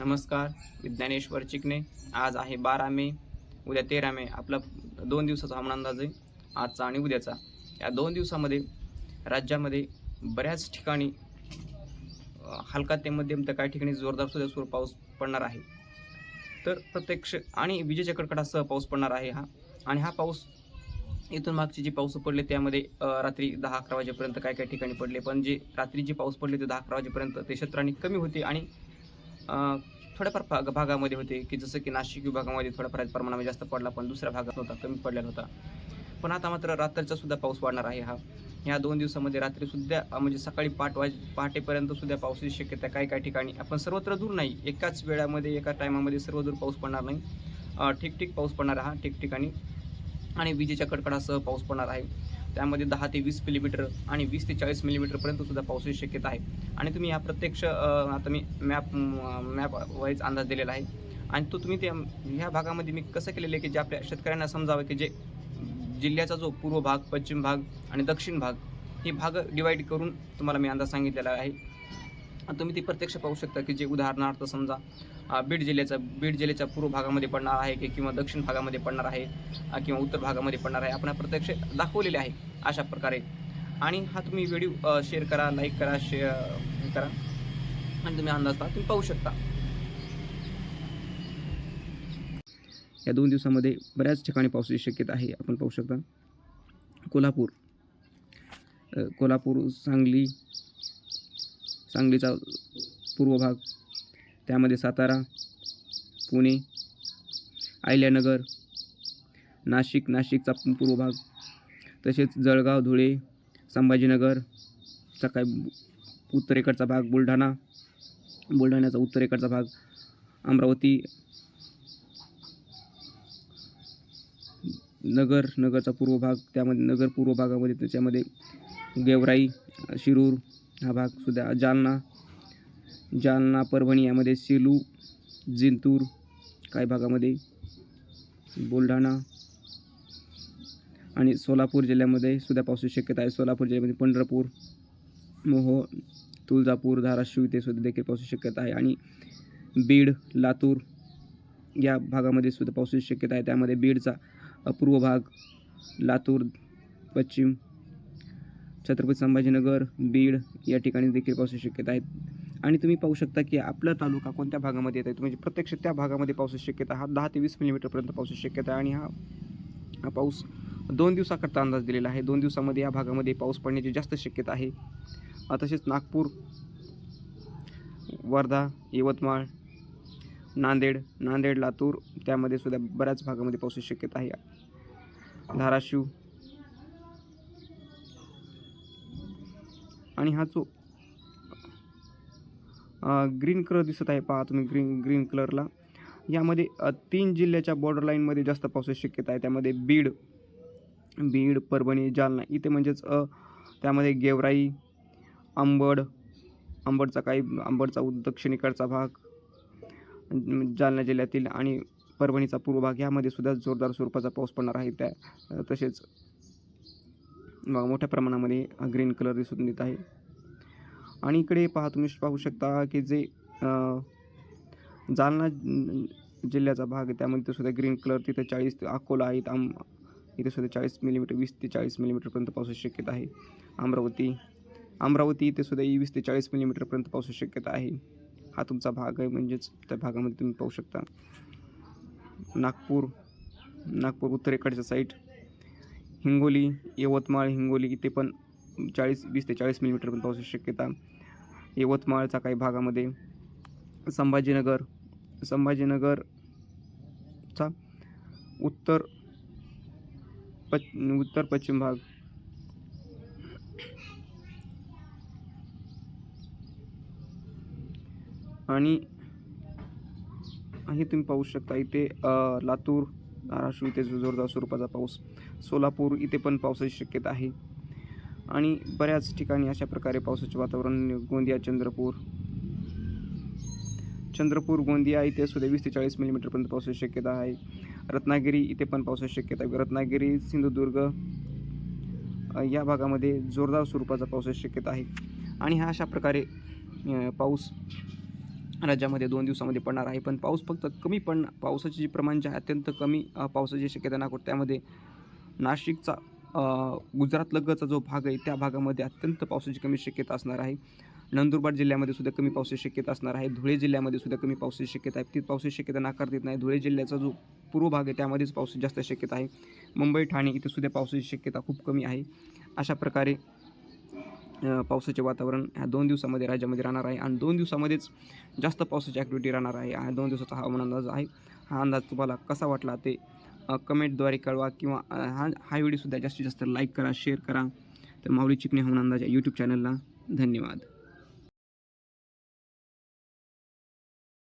नमस्कार विज्ञानेश्वर चिकणे आज आहे बारा मे उद्या तेरा मे. आपला दोन दिवसाचा हवामान अंदाज आहे आजचा आणि उद्याचा. या दोन दिवसामध्ये राज्यामध्ये बऱ्याच ठिकाणी हलका ते मध्यम तर काही ठिकाणी जोरदार सुद्धा सुरू पाऊस पडणार आहे. तर प्रत्यक्ष आणि विजेच्या कडकडासह पाऊस पडणार आहे हा. आणि हा पाऊस इथून मागचे जे पाऊस पडले त्यामध्ये रात्री दहा अकरा वाजेपर्यंत काय काय ठिकाणी पडले. पण जे रात्री जे पाऊस पडले ते दहा अकरा वाजेपर्यंत ते क्षेत्राने कमी होते आणि थोड्याफार भाग भागामध्ये होते की जसं की नाशिक विभागामध्ये थोड्याफार प्रमाणामध्ये जास्त पडला पण दुसऱ्या भागात होता कमी पडलेला होता. पण आता मात्र रात्रीचा सुद्धा पाऊस वाढणार आहे हा. ह्या दोन दिवसामध्ये रात्रीसुद्धा म्हणजे सकाळी पाठ वाज पहाटेपर्यंत सुद्धा पावसाची शक्यता काही काही ठिकाणी. आपण सर्वत्र दूर नाही एकाच वेळामध्ये एका टायमामध्ये सर्व दूर पाऊस पडणार नाही. ठीक ठीक पाऊस पडणार हा ठिकठिकाणी. आणि विजेच्या कडकडासह पाऊस पडणार आहे. त्यामध्ये दहा ते वीस मिलीमीटर आणि वीस ते चाळीस मिलीमीटरपर्यंत सुद्धा पावसाची शक्यता आहे. आणि तुम्ही या प्रत्यक्ष आता मी मॅप मॅप वाईज अंदाज दिलेला आहे. आणि तो तुम्ही त्या ह्या भागामध्ये मी कसं केलेलं आहे की जे आपल्या शेतकऱ्यांना समजावं की जे जिल्ह्याचा जो पूर्व भाग पश्चिम भाग आणि दक्षिण भाग हे भाग डिवाईड करून तुम्हाला मी अंदाज सांगितलेला आहे. तुम्ही ती प्रत्यक्ष पाहू शकता की जे उदाहरणार्थ समजा बीड जिल्ह्याचा बीड जिल्ह्याच्या पूर्व भागामध्ये पडणार आहे की किंवा दक्षिण भागामध्ये पडणार आहे किंवा उत्तर भागामध्ये पडणार आहे आपण प्रत्यक्ष दाखवलेले आहे अशा प्रकारे. आणि हा तुम्ही व्हिडिओ शेअर करा लाईक करा शेअर हे करा. आणि तुम्ही अंदाज तुम्ही पाहू शकता. या दोन दिवसामध्ये बऱ्याच ठिकाणी पावसाची शक्यता आहे आपण पाहू शकता. कोल्हापूर. कोल्हापूर सांगली सांगलीचा पूर्व भाग त्यामध्ये सातारा पुणे अहिल्यानगर नाशिक नाशिकचा पूर्व भाग तसेच जळगाव धुळे संभाजीनगरचा काय उत्तरेकडचा भाग बुलढाणा बुलढाण्याचा उत्तरेकडचा भाग अमरावती नगर नगरचा पूर्व भाग त्यामध्ये नगर पूर्व भागामध्ये त्याच्यामध्ये गेवराई शिरूर हा भाग सुद्धा जालना जालना परभणी यामध्ये सेलू जिंतूर काही भागामध्ये बुलढाणा आणि सोलापूर जिल्ह्यामध्ये सुद्धा पावसाची शक्यता आहे. सोलापूर जिल्ह्यामध्ये पंढरपूर मोहो तुळजापूर धाराशिव इथे सुद्धा देखील पावसाची शक्यता आहे. आणि बीड लातूर या भागामध्ये सुद्धा पावसाची शक्यता आहे. त्यामध्ये बीडचा अपूर्व पूर्व भाग लातूर पश्चिम छत्रपती संभाजीनगर बीड या ठिकाणी देखील पावसाची शक्यता आहे. आणि तुम्ही पाहू शकता की आपला तालुका कोणत्या भागामध्ये येत आहे म्हणजे प्रत्यक्ष त्या भागामध्ये पावसाची शक्यता हा दहा ते वीस मिलीमीटरपर्यंत पावसाची शक्यता आहे आणि हा हा पाऊस दोन दिवसाकरता अंदाज दिलेला आहे. दोन दिवसामध्ये या भागामध्ये पाऊस पडण्याची जास्त शक्यता आहे. तसेच नागपूर वर्धा यवतमाळ नांदेड नांदेड लातूर त्यामध्ये सुद्धा बऱ्याच भागामध्ये पावसाची शक्यता आहे. धाराशिव आणि हा जो ग्रीन कलर दिसत आहे पहा तुम्ही ग्रीन ग्रीन कलरला यामध्ये तीन जिल्ह्याच्या बॉर्डर लाईनमध्ये जास्त पावसाची शक्यता आहे. त्यामध्ये बीड बीड परभणी जालना. इथे म्हणजेच त्यामध्ये गेवराई आंबड आंबडचा काही आंबडचा उ- दक्षिणेकडचा भाग जालना जिल्ह्यातील आणि परभणीचा पूर्व भाग यामध्ये सुद्धा जोरदार स्वरूपाचा पाऊस पडणार आहे त्या तसेच मोठ्या प्रमाणामध्ये ग्रीन कलर दिसून येत आहे. आणि इकडे पहा तुम्ही पाहू शकता की जे जालना जिल्ह्याचा भाग आहे त्यामध्ये सुद्धा ग्रीन कलर तिथे चाळीस अकोला आहेत. आम इथे सुद्धा चाळीस मिलीमीटर वीस ते चाळीस मिलीमीटरपर्यंत पावसाची शक्यता आहे. अमरावती अमरावती इथे सुद्धा वीस ते चाळीस मिलीमीटरपर्यंत पावसाची शक्यता आहे. हा तुमचा भाग आहे म्हणजेच त्या भागामध्ये तुम्ही पाहू शकता. नागपूर नागपूर उत्तरेकडच्या साईड हिंगोली यवतमाळ हिंगोली इथे पण चाळीस वीस ते चाळीस मिलीमीटरपर्यंत पावसाची शक्यता. यवतमाळचा काही भागामध्ये संभाजीनगर संभाजीनगरचा उत्तर पच उत्तर पश्चिम भाग. आणि हे तुम्ही पाहू शकता इथे लातूर धाराशिव इथे जोरदार स्वरूपाचा पाऊस सोलापूर इथे पण पावसाची शक्यता आहे. आणि बऱ्याच ठिकाणी अशा प्रकारे पावसाचे वातावरण गोंदिया चंद्रपूर. चंद्रपूर गोंदिया इथे सुद्धा वीस ते चाळीस मिलीमीटरपर्यंत पावसाची शक्यता आहे. रत्नागिरी इथे पण पावसाची शक्यता आहे. रत्नागिरी सिंधुदुर्ग या भागामध्ये जोरदार स्वरूपाचा पावसाची शक्यता आहे. आणि हा अशा प्रकारे पाऊस राज्यामध्ये दोन दिवसामध्ये पडणार आहे. पण पाऊस फक्त कमी पण पावसाचे जे प्रमाण जे आहे अत्यंत कमी पावसाची शक्यता नागपूर. त्यामध्ये नाशिकचा गुजरात लगतचा जो भाग आहे त्या भागामध्ये अत्यंत पावसाची कमी शक्यता असणार आहे. नंदुरबार जिल्ह्यामध्ये सुद्धा कमी पावसाची शक्यता असणार आहे. धुळे जिल्ह्यामध्ये सुद्धा कमी पावसाची शक्यता आहे. ती पावसाची शक्यता नाकारता येत नाही. धुळे जिल्ह्याचा जो पूर्व भाग आहे त्यामध्येच पावसाची जास्त शक्यता आहे. मुंबई ठाणे इथे सुद्धा पावसाची शक्यता खूप कमी आहे. अशा प्रकारे पावसाचे वातावरण ह्या दोन दिवसामध्ये राज्यामध्ये राहणार आहे आणि दोन दिवसामध्येच जास्त पावसाची ॲक्टिव्हिटी राहणार आहे. हा दोन दिवसाचा हवामान अंदाज आहे. हा अंदाज तुम्हाला कसा वाटला ते कमेंटद्वारे कळवा किंवा हा हा व्हिडिओसुद्धा जास्तीत जास्त लाईक करा शेअर करा. तर माऊली चिकणे हवामान अंदाज या यूट्यूब चॅनलला धन्यवाद.